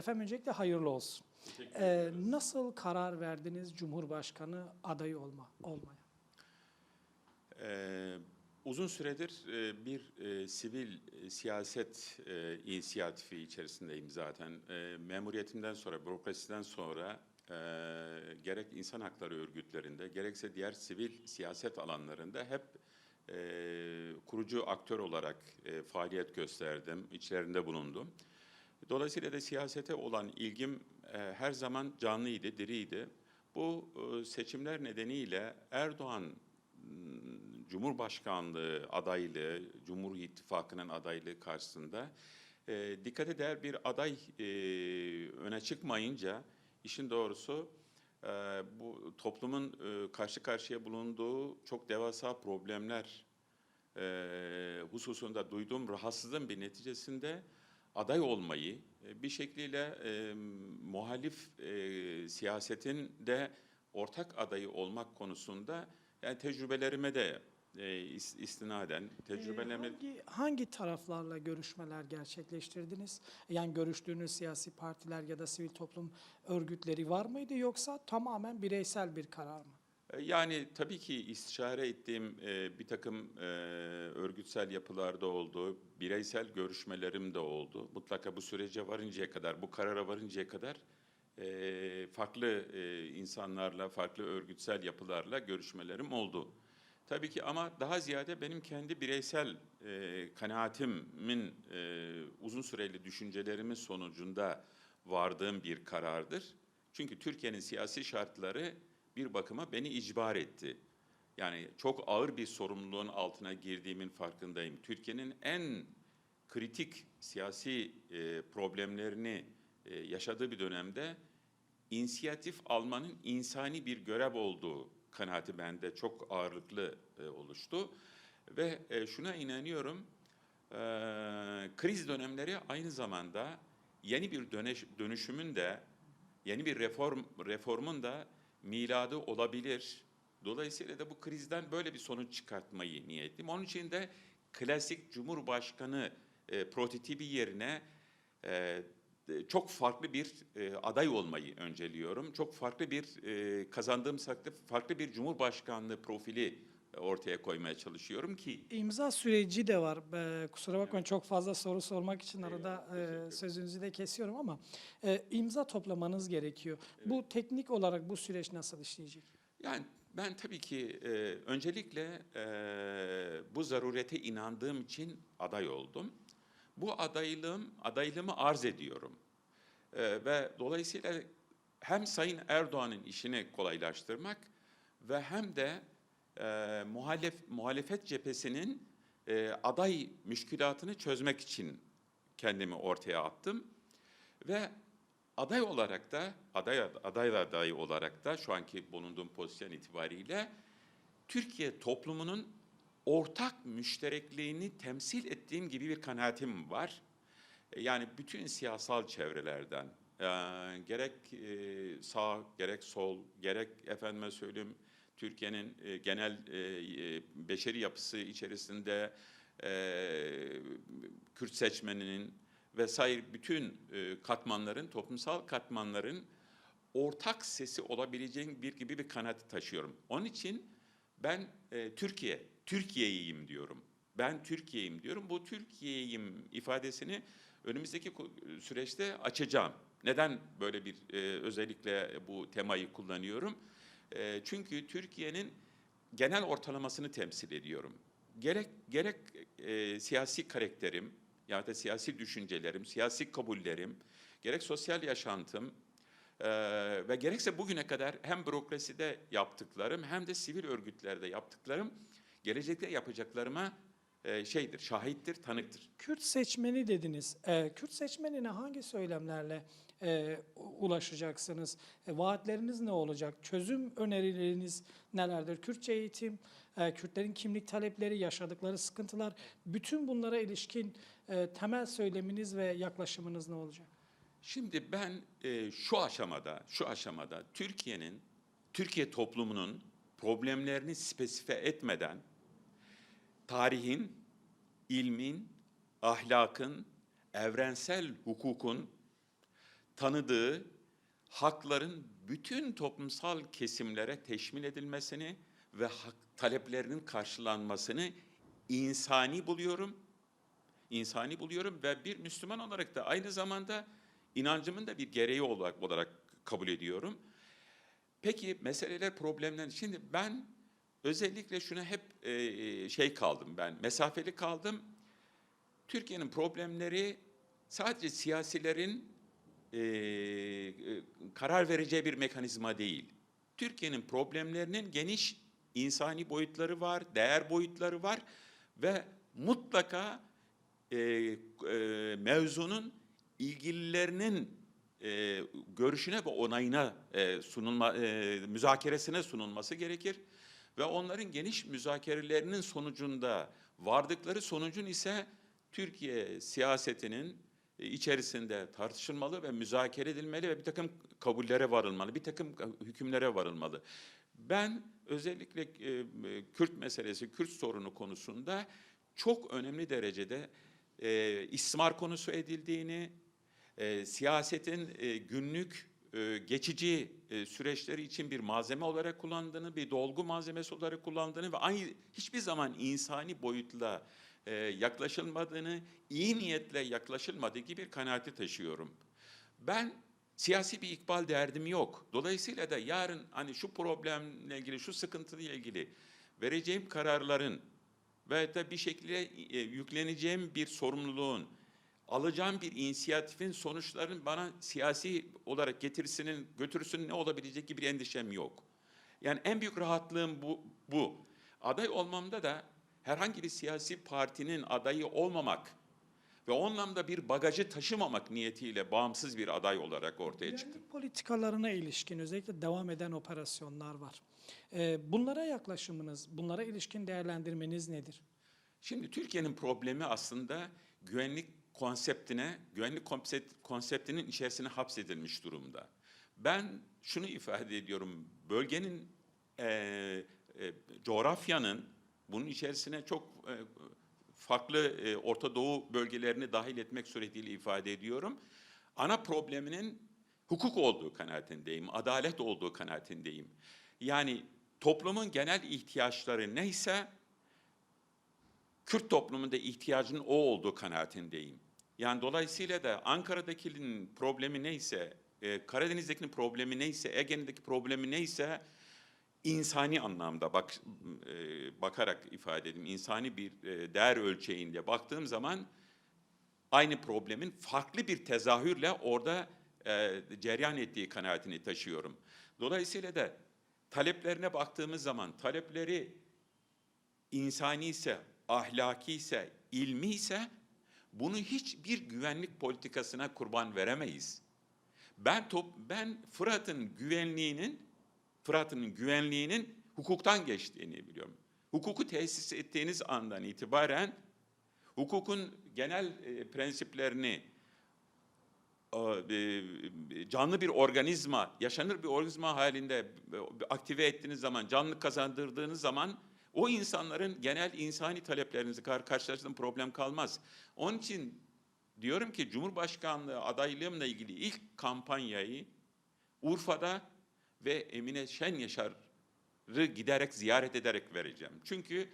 efendim öncelikle hayırlı olsun. Ee, nasıl karar verdiniz Cumhurbaşkanı adayı olma olmaya? Ee, uzun süredir e, bir e, sivil e, siyaset e, inisiyatifi içerisindeyim zaten. E, memuriyetimden sonra, bürokrasiden sonra e, gerek insan hakları örgütlerinde, gerekse diğer sivil siyaset alanlarında hep e, kurucu aktör olarak e, faaliyet gösterdim, içlerinde bulundum. Dolayısıyla da siyasete olan ilgim e, her zaman canlıydı, diriydi. Bu e, seçimler nedeniyle Erdoğan m, Cumhurbaşkanlığı adaylığı, Cumhur İttifakı'nın adaylığı karşısında e, dikkate değer bir aday e, öne çıkmayınca işin doğrusu e, bu toplumun e, karşı karşıya bulunduğu çok devasa problemler e, hususunda duyduğum rahatsızlığın bir neticesinde aday olmayı e, bir şekliyle e, muhalif e, siyasetin de ortak adayı olmak konusunda yani tecrübelerime de e, is- istinaden tecrübelerime hangi, hangi taraflarla görüşmeler gerçekleştirdiniz? Yani görüştüğünüz siyasi partiler ya da sivil toplum örgütleri var mıydı yoksa tamamen bireysel bir karar mı? E, Yani tabii ki istişare ettiğim e, bir takım e, örgütsel yapılarda oldu, bireysel görüşmelerim de oldu. Mutlaka bu sürece varıncaya kadar, bu karara varıncaya kadar e, farklı e, insanlarla, farklı örgütsel yapılarla görüşmelerim oldu. Tabii ki ama daha ziyade benim kendi bireysel e, kanaatimin e, uzun süreli düşüncelerimin sonucunda vardığım bir karardır. Çünkü Türkiye'nin siyasi şartları bir bakıma beni icbar etti. Yani çok ağır bir sorumluluğun altına girdiğimin farkındayım. Türkiye'nin en kritik siyasi e, problemlerini e, yaşadığı bir dönemde inisiyatif almanın insani bir görev olduğu kanaati bende çok ağırlıklı e, oluştu. Ve e, şuna inanıyorum, e, kriz dönemleri aynı zamanda yeni bir dönüş, dönüşümün de, yeni bir reform reformun da miladı olabilir. Dolayısıyla da bu krizden böyle bir sonuç çıkartmayı niyetliyim. Onun için de klasik Cumhurbaşkanı e, prototipi yerine e, çok farklı bir e, aday olmayı önceliyorum. Çok farklı bir e, kazandığım saklı farklı bir Cumhurbaşkanlığı profili ortaya koymaya çalışıyorum ki İmza süreci de var. Ee, kusura bakmayın çok fazla soru sormak için arada e, sözünüzü de kesiyorum ama e, imza toplamanız gerekiyor. Bu teknik olarak bu süreç nasıl işleyecek? Yani ben tabii ki e, öncelikle e, bu zarurete inandığım için aday oldum. Bu adaylığım, adaylığımı arz ediyorum. E, ve dolayısıyla hem Sayın Erdoğan'ın işini kolaylaştırmak ve hem de e, muhalef, muhalefet cephesinin e, aday müşkülatını çözmek için kendimi ortaya attım. Ve aday olarak da aday aday adayı olarak da şu anki bulunduğum pozisyon itibariyle Türkiye toplumunun ortak müşterekliğini temsil ettiğim gibi bir kanaatim var. E, Yani bütün siyasal çevrelerden e, gerek e, sağ gerek sol gerek efendime söyleyeyim Türkiye'nin e, genel e, e, beşeri yapısı içerisinde e, Kürt seçmeninin vesaire bütün e, katmanların, toplumsal katmanların ortak sesi olabileceğin bir gibi bir kanaati taşıyorum. Onun için ben e, Türkiye, Türkiye'yim diyorum. Ben Türkiye'yim diyorum. Bu Türkiye'yim ifadesini önümüzdeki süreçte açacağım. Neden böyle bir e, özellikle bu temayı kullanıyorum? E, çünkü Türkiye'nin genel ortalamasını temsil ediyorum. Gerek gerek e, siyasi karakterim ya da siyasi düşüncelerim, siyasi kabullerim, gerek sosyal yaşantım e, ve gerekse bugüne kadar hem bürokraside yaptıklarım hem de sivil örgütlerde yaptıklarım gelecekte yapacaklarıma e, şeydir, şahittir, tanıktır. Kürt seçmeni dediniz. Ee, Kürt seçmenine hangi söylemlerle e, ulaşacaksınız? E, vaatleriniz ne olacak? Çözüm önerileriniz nelerdir? Kürtçe eğitim, e, Kürtlerin kimlik talepleri, yaşadıkları sıkıntılar, bütün bunlara ilişkin e, temel söyleminiz ve yaklaşımınız ne olacak? Şimdi ben e, şu aşamada, şu aşamada Türkiye'nin, Türkiye toplumunun problemlerini spesife etmeden tarihin, ilmin, ahlakın, evrensel hukukun tanıdığı hakların bütün toplumsal kesimlere teşmil edilmesini ve hak, taleplerinin karşılanmasını insani buluyorum. İnsani buluyorum ve bir Müslüman olarak da aynı zamanda inancımın da bir gereği olarak, olarak kabul ediyorum. Peki meseleler, problemler. Şimdi ben özellikle şuna hep e, şey kaldım ben, mesafeli kaldım. Türkiye'nin problemleri sadece siyasilerin e, e, karar vereceği bir mekanizma değil. Türkiye'nin problemlerinin geniş insani boyutları var, değer boyutları var ve mutlaka e, e, mevzunun ilgililerinin e, görüşüne ve onayına e, sunulma, e, müzakeresine sunulması gerekir ve onların geniş müzakerelerinin sonucunda vardıkları sonucun ise Türkiye siyasetinin e, içerisinde tartışılmalı ve müzakere edilmeli ve bir takım kabullere varılmalı, bir takım hükümlere varılmalı. Ben özellikle e, Kürt meselesi, Kürt sorunu konusunda çok önemli derecede e, istismar konusu edildiğini, e, siyasetin e, günlük e, geçici e, süreçleri için bir malzeme olarak kullandığını, bir dolgu malzemesi olarak kullandığını ve aynı hiçbir zaman insani boyutla e, yaklaşılmadığını, iyi niyetle yaklaşılmadığı gibi bir kanaati taşıyorum. Ben siyasi bir ikbal derdim yok. Dolayısıyla da yarın hani şu problemle ilgili, şu sıkıntıyla ilgili vereceğim kararların ve da bir şekilde yükleneceğim bir sorumluluğun, alacağım bir inisiyatifin sonuçlarının bana siyasi olarak getirisinin, götürüsünün ne olabilecek gibi bir endişem yok. Yani en büyük rahatlığım bu. bu. Aday olmamda da herhangi bir siyasi partinin adayı olmamak ve o anlamda bir bagajı taşımamak niyetiyle bağımsız bir aday olarak ortaya çıktım. Güvenlik politikalarına ilişkin özellikle devam eden operasyonlar var. Ee, bunlara yaklaşımınız, bunlara ilişkin değerlendirmeniz nedir? Şimdi Türkiye'nin problemi aslında güvenlik konseptine, güvenlik konsept, konseptinin içerisine hapsedilmiş durumda. Ben şunu ifade ediyorum, bölgenin, e, e, coğrafyanın bunun içerisine çok e, farklı e, Orta Doğu bölgelerini dahil etmek suretiyle ifade ediyorum. Ana probleminin hukuk olduğu kanaatindeyim, adalet olduğu kanaatindeyim. Yani toplumun genel ihtiyaçları neyse Kürt toplumunda ihtiyacının o olduğu kanaatindeyim. Yani dolayısıyla da Ankara'dakinin problemi neyse, e, Karadeniz'dekinin problemi neyse, Ege'deki problemi neyse insani anlamda bak e, bakarak ifade edeyim. insani bir e, değer ölçeğinde baktığım zaman aynı problemin farklı bir tezahürle orada e, cereyan ettiği kanaatini taşıyorum. Dolayısıyla da taleplerine baktığımız zaman talepleri insani ise, ahlaki ise, ilmi ise bunu hiçbir güvenlik politikasına kurban veremeyiz. Ben top, ben Fırat'ın güvenliğinin Fırat'ın güvenliğinin hukuktan geçtiğini biliyorum. Hukuku tesis ettiğiniz andan itibaren hukukun genel e, prensiplerini e, canlı bir organizma, yaşanır bir organizma halinde e, aktive ettiğiniz zaman, canlı kazandırdığınız zaman o insanların genel insani taleplerinizi kar problem kalmaz. Onun için diyorum ki Cumhurbaşkanlığı adaylığımla ilgili ilk kampanyayı Urfa'da ve Emine Şen Yaşar'ı giderek ziyaret ederek vereceğim. Çünkü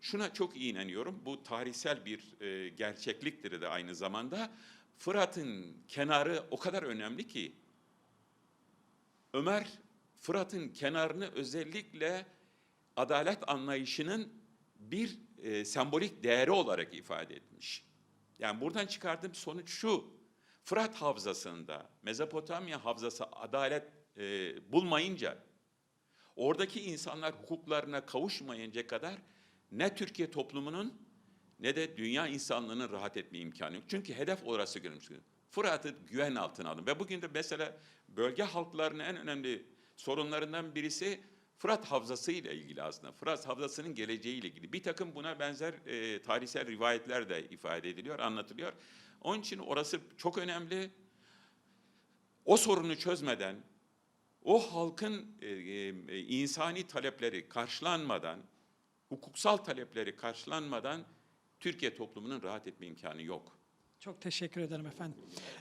şuna çok iyi inanıyorum. Bu tarihsel bir e, gerçekliktir de aynı zamanda. Fırat'ın kenarı o kadar önemli ki Ömer Fırat'ın kenarını özellikle adalet anlayışının bir e, sembolik değeri olarak ifade etmiş. Yani buradan çıkardığım sonuç şu. Fırat Havzası'nda, Mezopotamya Havzası adalet e, bulmayınca, oradaki insanlar hukuklarına kavuşmayınca kadar ne Türkiye toplumunun ne de dünya insanlığının rahat etme imkanı yok. Çünkü hedef orası görülmüş. Fırat'ı güven altına alın. Ve bugün de mesela bölge halklarının en önemli sorunlarından birisi Fırat Havzası ile ilgili aslında. Fırat Havzası'nın geleceği ile ilgili. Bir takım buna benzer e, tarihsel rivayetler de ifade ediliyor, anlatılıyor. Onun için orası çok önemli. O sorunu çözmeden, o halkın e, e, insani talepleri karşılanmadan, hukuksal talepleri karşılanmadan Türkiye toplumunun rahat etme imkanı yok. Çok teşekkür ederim efendim.